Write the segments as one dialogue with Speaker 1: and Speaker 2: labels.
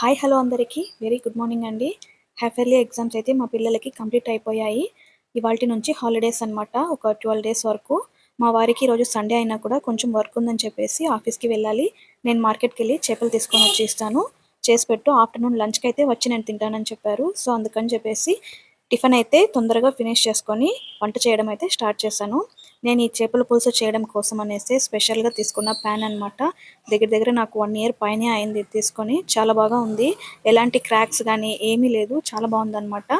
Speaker 1: Hi hello అందరికీ. Very good morning అండి. Half yearly exams అయితే మా పిల్లలకి కంప్లీట్ అయిపోయాయి. ఇవాళ నుంచి హాలిడేస్ అనమాట ఒక ట్వెల్వ్ డేస్ వరకు. మా వారికి ఈరోజు సండే అయినా కూడా కొంచెం వర్క్ ఉందని చెప్పేసి ఆఫీస్కి వెళ్ళాలి. నేను మార్కెట్కి వెళ్ళి చేపలు తీసుకొని వచ్చి ఇస్తాను. చేసి పెట్టు ఆఫ్టర్నూన్ లంచ్కి అయితే వచ్చి నేను తింటానని చెప్పారు. సో అందుకని చెప్పేసి టిఫిన్ అయితే తొందరగా ఫినిష్ చేసుకొని వంట చేయడం అయితే స్టార్ట్ చేశాను. నేను ఈ చేపల పులుసు చేయడం కోసం అనేసి స్పెషల్గా తీసుకున్న ప్యాన్ అనమాట దగ్గర దగ్గర నాకు వన్ ఇయర్ పైనే అయింది తీసుకొని. చాలా బాగా ఉంది. ఎలాంటి క్రాక్స్ కానీ ఏమీ లేదు. చాలా బాగుందన్నమాట.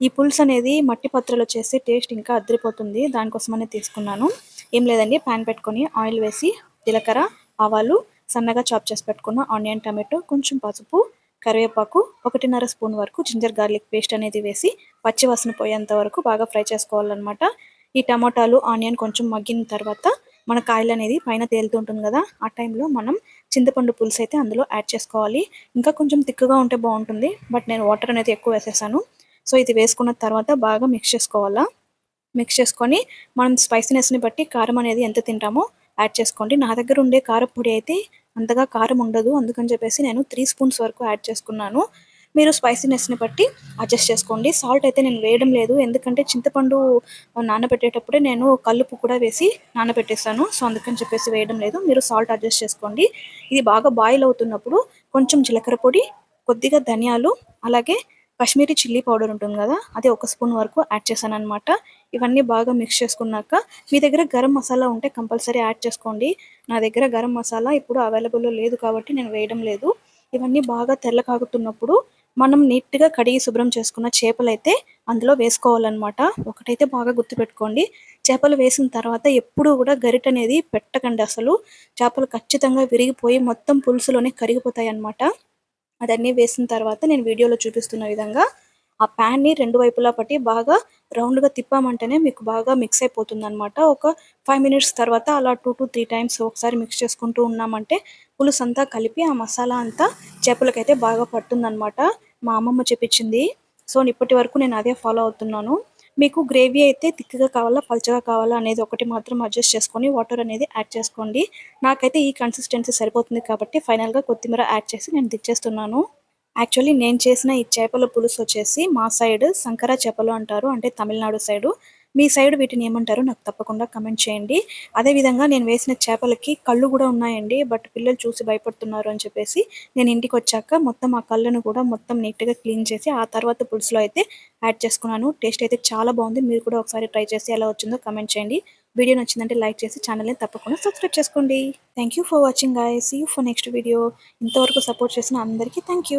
Speaker 1: ఈ పులుసు అనేది మట్టి పత్రలో చేసి టేస్ట్ ఇంకా అదిరిపోతుంది. దానికోసమనే తీసుకున్నాను. ఏం లేదండి. ప్యాన్ పెట్టుకొని ఆయిల్ వేసి జీలకర్ర ఆవాలు సన్నగా చాప్ చేసి పెట్టుకున్న ఆనియన్ టమాటో కొంచెం పసుపు కరివేపాకు ఒకటిన్నర స్పూన్ వరకు జింజర్ గార్లిక్ పేస్ట్ అనేది వేసి పచ్చి వాసన పోయేంత వరకు బాగా ఫ్రై చేసుకోవాలన్నమాట. ఈ టమాటాలు ఆనియన్ కొంచెం మగ్గిన తర్వాత మన కాయలు అనేది పైన తేలుతుంటుంది కదా ఆ టైంలో మనం చింతపండు పులుసు అయితే అందులో యాడ్ చేసుకోవాలి. ఇంకా కొంచెం తిక్కుగా ఉంటే బాగుంటుంది బట్ నేను వాటర్ అనేది ఎక్కువ వేసేసాను. సో ఇది వేసుకున్న తర్వాత బాగా మిక్స్ చేసుకోవాలా? మిక్స్ చేసుకొని మనం స్పైసీనెస్ని బట్టి కారం అనేది ఎంత తింటామో యాడ్ చేసుకోండి. నా దగ్గర ఉండే కారపొడి అయితే అంతగా కారం ఉండదు. అందుకని చెప్పేసి నేను త్రీ స్పూన్స్ వరకు యాడ్ చేసుకున్నాను. మీరు స్పైసీనెస్ని బట్టి అడ్జస్ట్ చేసుకోండి. సాల్ట్ అయితే నేను వేయడం లేదు. ఎందుకంటే చింతపండు నానబెట్టేటప్పుడే నేను కల్లుపు కూడా వేసి నానబెట్టేస్తాను. సో అందుకని చెప్పేసి వేయడం లేదు. మీరు సాల్ట్ అడ్జస్ట్ చేసుకోండి. ఇది బాగా బాయిల్ అవుతున్నప్పుడు కొంచెం జీలకర్ర పొడి కొద్దిగా ధనియాలు అలాగే కాశ్మీరీ చిల్లీ పౌడర్ ఉంటుంది కదా అది ఒక స్పూన్ వరకు యాడ్ చేశాను అనమాట ఇవన్నీ బాగా మిక్స్ చేసుకున్నాక మీ దగ్గర గరం మసాలా ఉంటే కంపల్సరీ యాడ్ చేసుకోండి. నా దగ్గర గరం మసాలా ఇప్పుడు అవైలబుల్లో లేదు కాబట్టి నేను వేయడం లేదు. ఇవన్నీ బాగా తెల్ల కాగుతున్నప్పుడు మనం నీట్గా కడిగి శుభ్రం చేసుకున్న చేపలైతే అందులో వేసుకోవాలన్నమాట. ఒకటైతే బాగా గుర్తుపెట్టుకోండి. చేపలు వేసిన తర్వాత ఎప్పుడూ కూడా గరిట అనేది పెట్టకండి అసలు. చేపలు ఖచ్చితంగా విరిగిపోయి మొత్తం పులుసులోనే కరిగిపోతాయి అన్నమాట అదన్నీ వేసిన తర్వాత నేను వీడియోలో చూపిస్తున్న విధంగా ఆ ప్యాన్ని రెండు వైపులా పట్టి బాగా రౌండ్గా తిప్పామంటేనే మీకు బాగా మిక్స్ అయిపోతుంది అనమాట ఒక ఫైవ్ మినిట్స్ తర్వాత అలా టూ టు త్రీ టైమ్స్ ఒకసారి మిక్స్ చేసుకుంటూ ఉన్నామంటే పులుసు అంతా కలిపి ఆ మసాలా అంతా చేపలకైతే బాగా పడుతుందన్నమాట. మా అమ్మమ్మ చెప్పించింది. సో ఇప్పటి వరకు నేను అదే ఫాలో అవుతున్నాను. మీకు గ్రేవీ అయితే థిక్గా కావాలా పల్చగా కావాలా అనేది ఒకటి మాత్రం అడ్జస్ట్ చేసుకొని వాటర్ అనేది యాడ్ చేసుకోండి. నాకైతే ఈ కన్సిస్టెన్సీ సరిపోతుంది కాబట్టి ఫైనల్గా కొత్తిమీర యాడ్ చేసి నేను దిచ్చేస్తున్నాను యాక్చువల్లీ నేను చేసిన ఈ చేపల పులుసు వచ్చేసి మా సైడ్ సంకర చేపలు అంటారు అంటే తమిళనాడు సైడు. మీ సైడ్ వీటిని ఏమంటారో? నాకు తప్పకుండా కమెంట్ చేయండి. అదేవిధంగా నేను వేసిన చేపలకి కళ్ళు కూడా ఉన్నాయండి బట్ పిల్లలు చూసి భయపడుతున్నారు అని చెప్పేసి నేను ఇంటికి వచ్చాక మొత్తం ఆ కళ్ళను కూడా మొత్తం నీట్గా క్లీన్ చేసి ఆ తర్వాత పులుసులో అయితే యాడ్ చేసుకున్నాను. టేస్ట్ అయితే చాలా బాగుంది. మీరు కూడా ఒకసారి ట్రై చేసి ఎలా వచ్చిందో కమెంట్ చేయండి. వీడియో నచ్చిందంటే లైక్ చేసి ఛానల్ని తప్పకుండా సబ్స్క్రైబ్ చేసుకోండి. Thank for watching guys see you for next video ఇంతవరకు సపోర్ట్ చేసిన అందరికీ థ్యాంక్